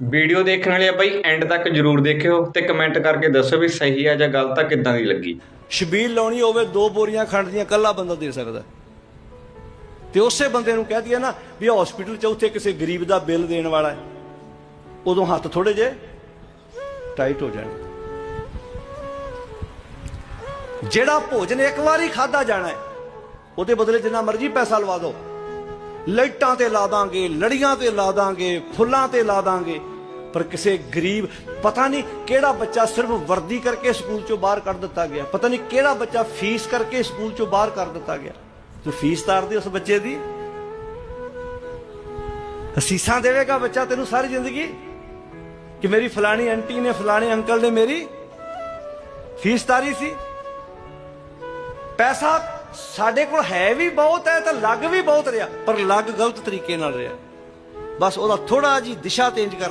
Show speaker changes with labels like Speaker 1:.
Speaker 1: Video ਦੇਖਣ ਵਾਲੇ ਆ ਬਾਈ ਐਂਡ ਤੱਕ ਜਰੂਰ ਦੇਖਿਓ ਤੇ ਕਮੈਂਟ ਕਰਕੇ ਦੱਸੋ ਵੀ ਸਹੀ ਆ ਜਾਂ ਗਲਤ ਆ, ਕਿੱਦਾਂ ਦੀ ਲੱਗੀ।
Speaker 2: ਸ਼ਬੀਲ ਲਾਉਣੀ ਹੋਵੇ, ਦੋ ਬੋਰੀਆਂ ਖੰਡ ਦੀਆਂ ਕੱਲਾ ਬੰਦਾ ਦੇ ਸਕਦਾ। ਤੇ ਉਸੇ ਬੰਦੇ ਨੂੰ ਕਹਿ ਦਈਏ ਨਾ ਵੀ ਹਸਪੀਟਲ 'ਚ ਉੱਥੇ ਕਿਸੇ ਗਰੀਬ ਦਾ ਬਿੱਲ ਦੇਣ ਵਾਲਾ ਹੈ। ਉਦੋਂ ਹੱਥ ਥੋੜੇ ਜੇ ਟਾਈਟ ਹੋ ਜਾਣ। ਜਿਹੜਾ ਭੋਜਨ ਇੱਕ ਵਾਰੀ ਖਾਦਾ ਜਾਣਾ ਹੈ, ਉਹਦੇ ਬਦਲੇ ਜਿੰਨਾ ਮਰਜ਼ੀ ਪੈਸਾ ਲਵਾ ਦਿਓ। ਲਾਈਟਾਂ ਤੇ ਲਾ ਦਾਂਗੇ ਲੜੀਆਂ ਤੇ ਲਾ ਦਾਂਗੇ, ਫੁੱਲਾਂ ਤੇ ਲਾ ਦਾਂਗੇ। ਪਰ ਕਿਸੇ ਗਰੀਬ, ਪਤਾ ਨਹੀਂ ਕਿਹੜਾ ਬੱਚਾ ਸਿਰਫ ਵਰਦੀ ਕਰਕੇ ਸਕੂਲ ਚੋਂ ਬਾਹਰ ਕੱਢ ਦਿੱਤਾ ਗਿਆ। ਪਤਾ ਨਹੀਂ ਕਿਹੜਾ ਬੱਚਾ ਫੀਸ ਕਰਕੇ ਸਕੂਲ ਚੋਂ ਬਾਹਰ ਕਰ ਦਿੱਤਾ ਗਿਆ। ਤੂੰ ਫੀਸ ਤਾਰਦੀ ਉਸ ਬੱਚੇ ਦੀ। ਅਸੀਸਾਂ ਦੇਵੇਗਾ ਬੱਚਾ ਤੈਨੂੰ ਸਾਰੀ ਜ਼ਿੰਦਗੀ? ਕਿ ਮੇਰੀ ਫਲਾਣੀ ਆਂਟੀ ਨੇ, ਫਲਾਣੇ ਅੰਕਲ ਨੇ ਮੇਰੀ ਫੀਸ ਤਾਰੀ ਸੀ? ਪੈਸਾ ਸਾਡੇ ਕੋਲ ਹੈ ਵੀ ਬਹੁਤ ਹੈ ਤਾਂ ਲੱਗ ਵੀ ਬਹੁਤ ਰਿਹਾ, ਪਰ ਲੱਗ ਗਲਤ ਤਰੀਕੇ ਨਾਲ ਰਿਹਾ। ਬਸ ਉਹਦਾ ਥੋੜਾ ਜੀ ਦਿਸ਼ਾ ਚੇਂਜ ਕਰ